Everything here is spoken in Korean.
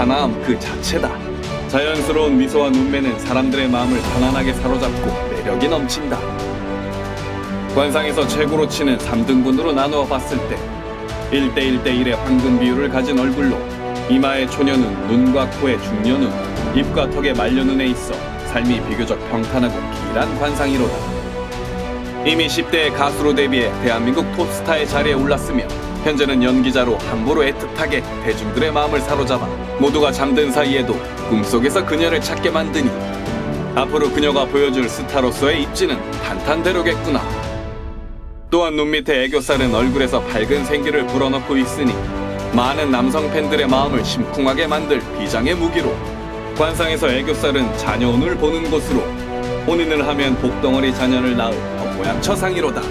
사나움 그 자체다. 자연스러운 미소와 눈매는 사람들의 마음을 편안하게 사로잡고 매력이 넘친다. 관상에서 최고로 치는 3등분으로 나누어 봤을 때 1대1대1의 황금 비율을 가진 얼굴로 이마의 초년운, 눈과 코의 중년운, 입과 턱의 말년운에 있어 삶이 비교적 평탄하고 길한 관상이로다. 이미 10대의 가수로 데뷔해 대한민국 톱스타의 자리에 올랐으며 현재는 연기자로 함부로 애틋하게 대중들의 마음을 사로잡아 모두가 잠든 사이에도 꿈속에서 그녀를 찾게 만드니 앞으로 그녀가 보여줄 스타로서의 입지는 탄탄대로겠구나. 또한 눈 밑에 애교살은 얼굴에서 밝은 생기를 불어넣고 있으니 많은 남성 팬들의 마음을 심쿵하게 만들 비장의 무기로 관상에서 애교살은 자녀운을 보는 곳으로 혼인을 하면 복덩어리 자녀를 낳을 덕모양 처상이로다.